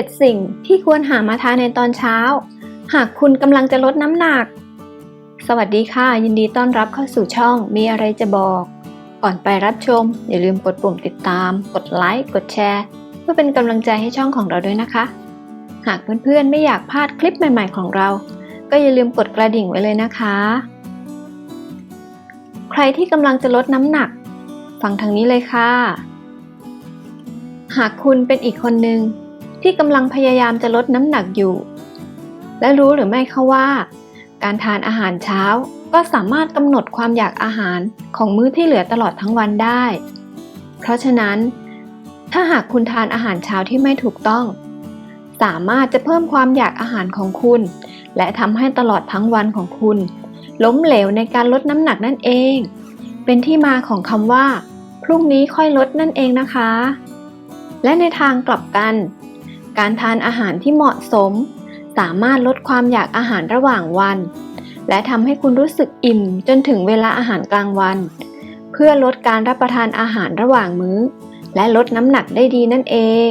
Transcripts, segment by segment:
7 สิ่งที่ควรหามาทานในตอนเช้า หากคุณกำลังจะลดน้ำหนัก สวัสดีค่ะ ยินดีต้อนรับเข้าสู่ช่องมีอะไรจะบอก ก่อนไปรับชม อย่าลืมกดปุ่มติดตาม กดไลค์กดแชร์ เพื่อเป็นกำลังใจให้ช่องของเราด้วยนะคะ หากเพื่อนๆไม่อยากพลาดคลิปใหม่ ๆ ของเรา ก็อย่าลืมกดกระดิ่งไว้เลยนะคะ ใครที่กำลังจะลดน้ำหนัก ฟังทางนี้เลยค่ะ หากคุณเป็นอีกคนหนึ่ง ที่กำลังพยายามจะลดน้ำหนักอยู่ และรู้หรือไม่คะว่า การทานอาหารเช้าก็สามารถกำหนดความอยากอาหารของมื้อที่เหลือตลอดทั้งวันได้ เพราะฉะนั้น ถ้าหากคุณทานอาหารเช้าที่ไม่ถูกต้อง สามารถจะเพิ่มความอยากอาหารของคุณ และทำให้ตลอดทั้งวันของคุณ ล้มเหลวในการลดน้ำหนักนั่นเอง เป็นที่มาของคำว่า พรุ่งนี้ค่อยลดนั่นเองนะคะ และในทางกลับกัน การทานอาหารที่เหมาะสม สามารถลดความอยากอาหารระหว่างวัน และทำให้คุณรู้สึกอิ่มจนถึงเวลาอาหารกลางวัน เพื่อลดการรับประทานอาหารระหว่างมื้อ และลดน้ำหนักได้ดีนั่นเอง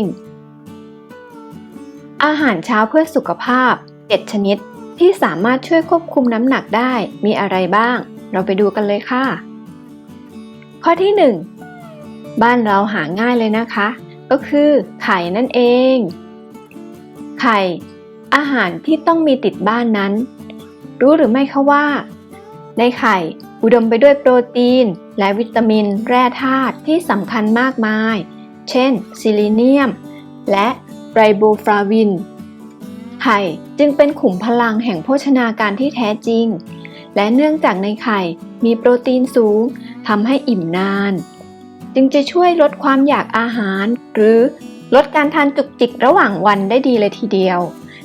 อาหารเช้าเพื่อสุขภาพ 7 ชนิดที่สามารถช่วยควบคุมน้ำหนักได้มีอะไรบ้าง เราไปดูกันเลยค่ะ ข้อที่ 1 บ้านเราหาง่ายเลยนะคะ ก็คือไข่นั่นเอง ไข่ อาหารที่ต้องมีติดบ้านนั้น รู้หรือไม่คะว่า ในไข่ อุดมไปด้วยโปรตีน และวิตามิน แร่ธาตุที่สำคัญมากมาย เช่น ซิลิเนียม และไรโบฟลาวิน ไข่จึงเป็นขุมพลังแห่งโภชนาการที่แท้จริง และเนื่องจากในไข่มีโปรตีนสูงทำให้อิ่มนาน จึงจะช่วยลดความอยากอาหาร หรือ ลดการทานจุกจิกระหว่างวันได้ดีเลยทีเดียว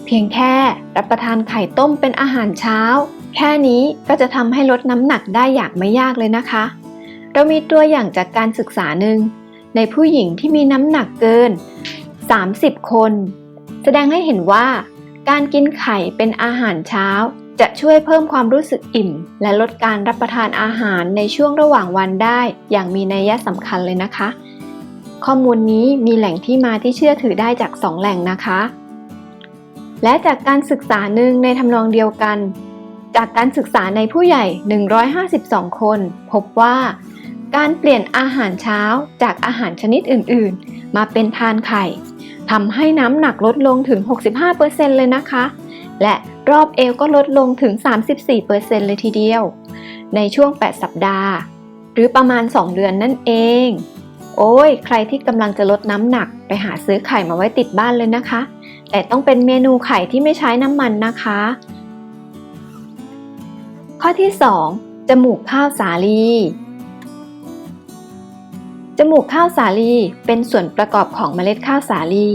เพียงแค่รับประทานไข่ต้มเป็นอาหารเช้า แค่นี้ก็จะทำให้ลดน้ำหนักได้อย่างไม่ยากเลยนะคะ เรามีตัวอย่างจากการศึกษาหนึ่งในผู้หญิงที่มีน้ำหนักเกิน 30 คน แสดงให้เห็นว่า การกินไข่เป็นอาหารเช้า จะช่วยเพิ่มความรู้สึกอิ่ม และลดการรับประทานอาหารในช่วงระหว่างวันได้ อย่างมีนัยสำคัญเลยนะคะ ข้อมูลนี้มีแหล่งที่มาที่เชื่อถือได้จาก 2 แหล่งนะคะ และจากการศึกษาหนึ่งในทำนองเดียวกัน จากการศึกษาในผู้ใหญ่ 152 คน พบว่าการเปลี่ยนอาหารเช้าจากอาหารชนิดอื่น ๆ มาเป็นทานไข่ทำให้น้ำหนักลดลงถึง 65%เลยนะคะ และรอบเอวก็ลดลงถึง 34%เลยทีเดียว ในช่วง 8 สัปดาห์ หรือประมาณ 2 เดือนนั่นเอง โอ้ยใครที่กำลังจะลดน้ำหนักไปหาซื้อไข่มาไว้ติดบ้านเลยนะคะ แต่ต้องเป็นเมนูไข่ที่ไม่ใช้น้ำมันนะคะ ข้อที่ 2 จมูกข้าวสาลี จมูกข้าวสาลีเป็นส่วนประกอบของเมล็ดข้าวสาลี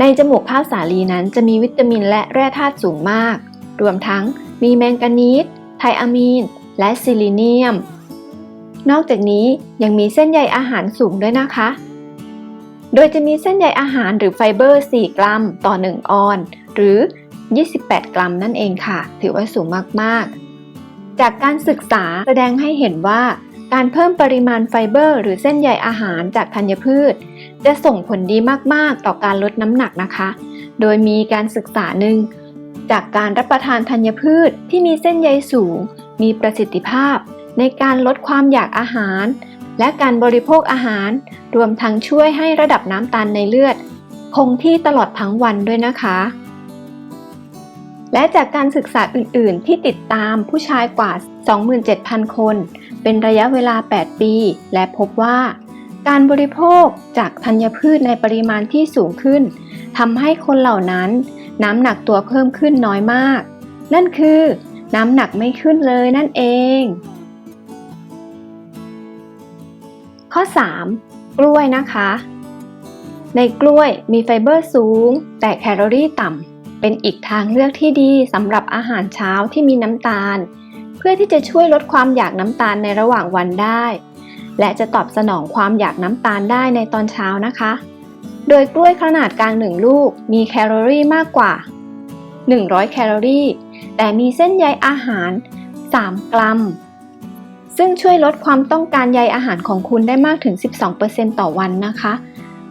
ในจมูกข้าวสาลีนั้นจะมีวิตามินและแร่ธาตุสูงมาก รวมทั้งมีแมงกานีสไทอะมีน และซิลิเนียม นอกจากนี้ยังมีเส้นใยอาหารสูงด้วยนะคะ โดยจะมีเส้นใยอาหารหรือไฟเบอร์ 4 กรัมต่อ 1 ออน หรือ 28 กรัมนั่นเองค่ะ ถือว่าสูงมาก ๆ จากการศึกษาแสดงให้เห็นว่า การเพิ่มปริมาณไฟเบอร์ หรือเส้นใยอาหารจากธัญพืช จะส่งผลดีมาก ๆ ต่อการลดน้ำหนักนะคะ โดยมีการศึกษาหนึ่งจากการรับประทานธัญพืชที่มีเส้นใยสูง มีประสิทธิภาพ ในการลดความอยากอาหาร และการบริโภคอาหาร รวมทั้งช่วยให้ระดับน้ำตาลในเลือด คงที่ตลอดทั้งวันด้วยนะคะ และจากการศึกษาอื่น ๆ ที่ติดตามผู้ชายกว่า 27,000 คน เป็นระยะเวลา 8 ปี และพบว่า การบริโภคจากธัญพืชในปริมาณที่สูงขึ้นทำให้คนเหล่านั้น น้ำหนักตัวเพิ่มขึ้นน้อยมาก นั่นคือ น้ำหนักไม่ขึ้นเลยนั่นเอง ข้อ 3 กล้วยนะคะ ในกล้วยมีไฟเบอร์สูง แต่แคลอรี่ต่ำเป็นอีกทางเลือกที่ดีสำหรับอาหารเช้าที่มีน้ำตาล เพื่อที่จะช่วยลดความอยากน้ำตาลในระหว่างวันได้ และจะตอบสนองความอยากน้ำตาลได้ในตอนเช้านะคะ โดยกล้วยขนาดกลางหนึ่งลูกมีแคลอรี่มากกว่า 100 แคลอรี่ แต่มีเส้นใยอาหาร 3 กรัม ซึ่งช่วยลดความต้องการใยอาหารของคุณได้มากถึง 12%ต่อวันนะคะ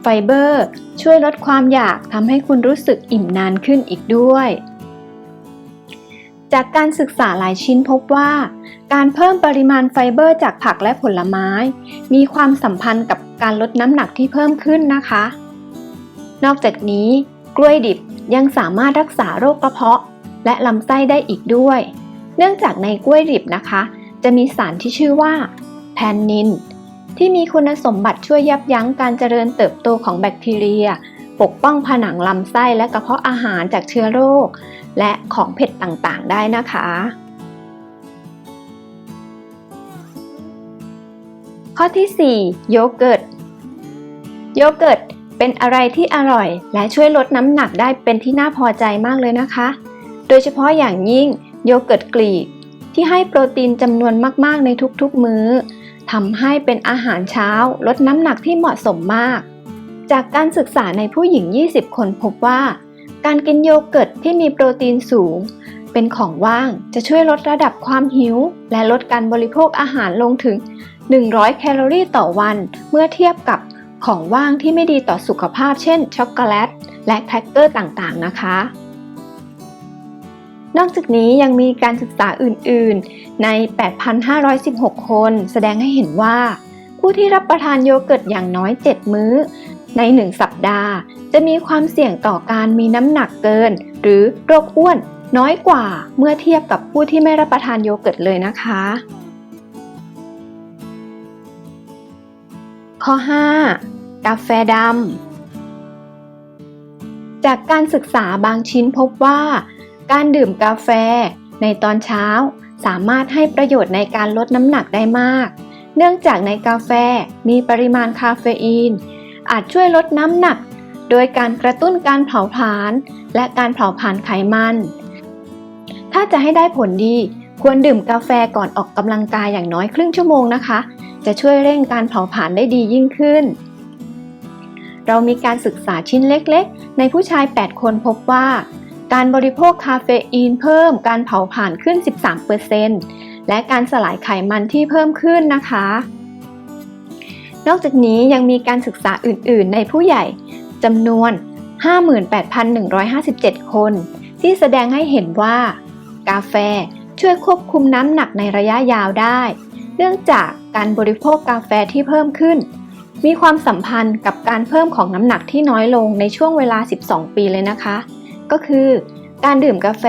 ไฟเบอร์ช่วยลดความอยากทำให้คุณรู้สึกอิ่มนานขึ้นอีกด้วย จากการศึกษาหลายชิ้นพบว่า การเพิ่มปริมาณไฟเบอร์จากผักและผลไม้ มีความสัมพันธ์กับการลดน้ำหนักที่เพิ่มขึ้นนะคะ นอกจากนี้ กล้วยดิบยังสามารถรักษาโรคกระเพาะ และลำไส้ได้อีกด้วย เนื่องจากในกล้วยดิบนะคะ จะมีสารที่ชื่อว่าแทนนิน ที่มีคุณสมบัติช่วยยับยั้งการเจริญเติบโตของแบคทีเรีย ปกป้องผนังลำไส้และกระเพาะอาหารจากเชื้อโรค และของเผ็ดต่างๆ ได้นะคะข้อที่ 4 โยเกิร์ต โยเกิร์ตเป็นอะไรที่อร่อย และช่วยลดน้ำหนักได้เป็นที่น่าพอใจมากเลยนะคะ โดยเฉพาะอย่างยิ่งโยเกิร์ตกรีก ที่ให้โปรตีนจำนวนมากๆในทุกๆมื้อทำให้เป็นอาหารเช้าลดน้ำหนักที่เหมาะสมมาก จากการศึกษาในผู้หญิง 20 คนพบว่า การกินโยเกิร์ตที่มีโปรตีนสูง เป็นของว่างจะช่วยลดระดับความหิว และลดการบริโภคอาหารลงถึง 100 แคลอรี่ต่อวัน เมื่อเทียบกับของว่างที่ไม่ดีต่อสุขภาพเช่นช็อกโกแลต และแครกเกอร์ต่างๆ นะคะ นอกจากนี้ยังมีการศึกษาอื่นๆ ใน 8,516 คน แสดงให้เห็นว่า ผู้ที่รับประทานโยเกิร์ตอย่างน้อย 7 มื้อ ใน 1 สัปดาห์ จะมีความเสี่ยงต่อการมีน้ำหนักเกิน หรือโรคอ้วนน้อยกว่าเมื่อเทียบกับผู้ที่ไม่รับประทานโยเกิร์ตเลยนะคะ ข้อ 5 กาแฟดำจากการศึกษาบางชิ้นพบว่า การดื่มกาแฟ ในตอนเช้าสามารถให้ประโยชน์ในการลดน้ำหนักได้มาก เนื่องจากในกาแฟมีปริมาณคาเฟอีน อาจช่วยลดน้ำหนัก โดยการกระตุ้นการเผาผลาญและการเผาผลาญไขมัน ถ้าจะให้ได้ผลดี ควรดื่มกาแฟก่อนออกกำลังกายอย่างน้อยครึ่งชั่วโมงนะคะ จะช่วยเร่งการเผาผลาญได้ดียิ่งขึ้น เรามีการศึกษาชิ้นเล็กๆ ในผู้ชาย 8 คนพบว่า การบริโภคคาเฟอีนเพิ่มการเผาผลาญขึ้น 13%และการสลายไขมันที่เพิ่มขึ้นนะคะ นอกจากนี้ยังมีการศึกษาอื่น ๆ ในผู้ใหญ่จำนวน 58,157 คน ที่แสดงให้เห็นว่า กาแฟช่วยควบคุมน้ำหนักในระยะยาวได้ เนื่องจากการบริโภคกาแฟที่เพิ่มขึ้น มีความสัมพันธ์กับการเพิ่มของน้ำหนักที่น้อยลงในช่วงเวลา 12 ปีเลยนะคะ ก็คือ การดื่มกาแฟ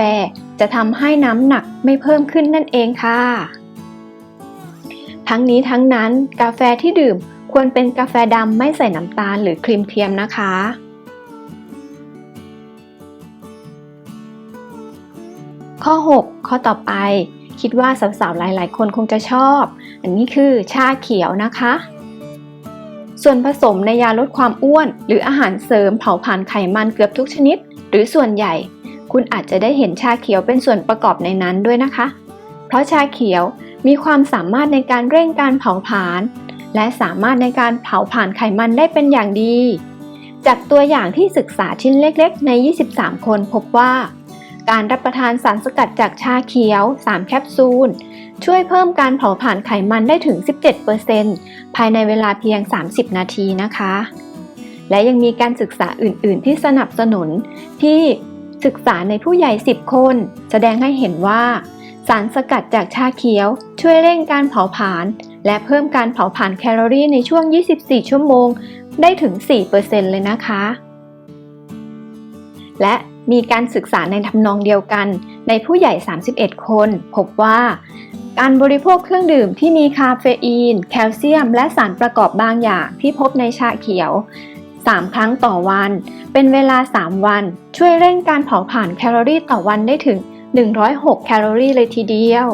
จะทำให้น้ำหนักไม่เพิ่มขึ้นนั่นเองค่ะ ทั้งนี้ทั้งนั้นกาแฟที่ดื่มควรเป็นกาแฟดำไม่ใส่น้ำตาลหรือครีมเทียมนะคะ ข้อ 6 ข้อต่อไป คิดว่าสาวๆหลายๆ คนคงจะชอบ อันนี้คือชาเขียวนะคะ ส่วนผสมในยาลดความอ้วน หรืออาหารเสริมเผาผลาญไขมันเกือบทุกชนิด หรือส่วนใหญ่ คุณอาจจะได้เห็นชาเขียวเป็นส่วนประกอบในนั้นด้วยนะคะ เพราะชาเขียวมีความสามารถในการเร่งการเผาผลาญและสามารถในการเผาผลาญไขมันได้เป็นอย่างดี จากตัวอย่างที่ศึกษาชิ้นเล็กๆ ใน 23 คนพบว่า การรับประทานสารสกัดจากชาเขียว 3 แคปซูล ช่วยเพิ่มการเผาผลาญไขมันได้ถึง 17%ภายในเวลาเพียง 30 นาทีนะคะ และยังมีการศึกษาอื่น ๆ ที่สนับสนุนที่ศึกษาในผู้ใหญ่ 10 คน แสดงให้เห็นว่า สารสกัดจากชาเขียว ช่วยเร่งการเผาผลาญและเพิ่มการเผาผลาญแคลอรี่ในช่วง 24 ชั่วโมง ได้ถึง 4%เลยนะคะ และ มีการศึกษาในทำนองเดียวกัน ในผู้ใหญ่ 31 คน พบว่า การบริโภคเครื่องดื่มที่มีคาเฟอีน แคลเซียม และสารประกอบบางอย่างที่พบในชาเขียว 3 ครั้งต่อวัน เป็นเวลา 3 วัน ช่วยเร่งการเผาผลาญแคลอรี่ต่อวันได้ถึง 106 แคลอรี่เลยทีเดียว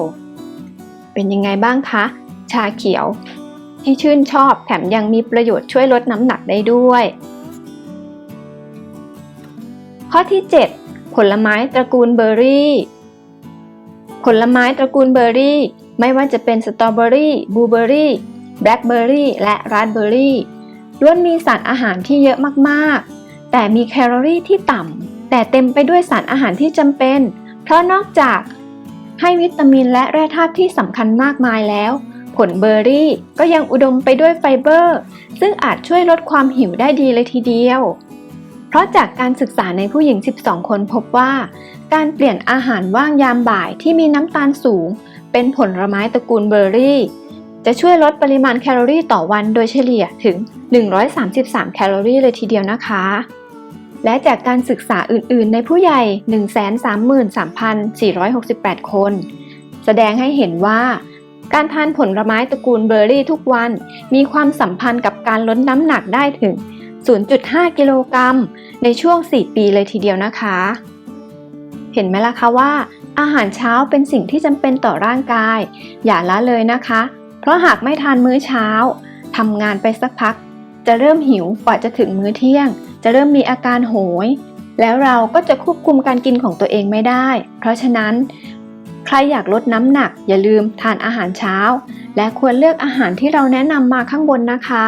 เป็นยังไงบ้างคะ ชาเขียว ที่ชื่นชอบแถมยังมีประโยชน์ช่วยลดน้ำหนักได้ด้วย ข้อที่ 7 ผลไม้ตระกูลเบอร์รี่ ผลไม้ตระกูลเบอร์รี่ ไม่ว่าจะเป็นสตรอเบอรี่บลูเบอรี่แบล็คเบอร์รี่และราสเบอร์รี่ล้วนมีสารอาหารที่เยอะมากๆ แต่มีแคลอรี่ที่ต่ำแต่เต็มไปด้วยสารอาหารที่จำเป็น เพราะนอกจากให้วิตามินและแร่ธาตุที่สำคัญมากมายแล้ว ผลเบอร์รี่ก็ยังอุดมไปด้วยไฟเบอร์ ซึ่งอาจช่วยลดความหิวได้ดีเลยทีเดียว เพราะจากการศึกษาในผู้หญิง 12 คนพบว่า การเปลี่ยนอาหารว่างยามบ่ายที่มีน้ำตาลสูง เป็นผลไม้ตระกูลเบอร์รี่ จะช่วยลดปริมาณแคลอรี่ต่อวันโดยเฉลี่ยถึง 133 แคลอรี่เลยทีเดียวนะคะ และจากการศึกษาอื่นๆ ในผู้ใหญ่ 133,468 คน แสดงให้เห็นว่าการทานผลไม้ตระกูลเบอร์รี่ทุกวัน มีความสัมพันธ์กับการลดน้ำหนักได้ถึง 0.5 กิโลกรัม ในช่วง 4 ปีเลยทีเดียวนะคะ เห็นไหมล่ะคะว่า อาหารเช้าเป็นสิ่งที่จำเป็นต่อร่างกาย อย่าละเลยนะคะ เพราะหากไม่ทานมื้อเช้าทำงานไปสักพัก จะเริ่มหิวกว่าจะถึงมื้อเที่ยง จะเริ่มมีอาการโหย แล้วเราก็จะควบคุมการกินของตัวเองไม่ได้ เพราะฉะนั้นใครอยากลดน้ำหนักอย่าลืมทานอาหารเช้า และควรเลือกอาหารที่เราแนะนำมาข้างบนนะคะ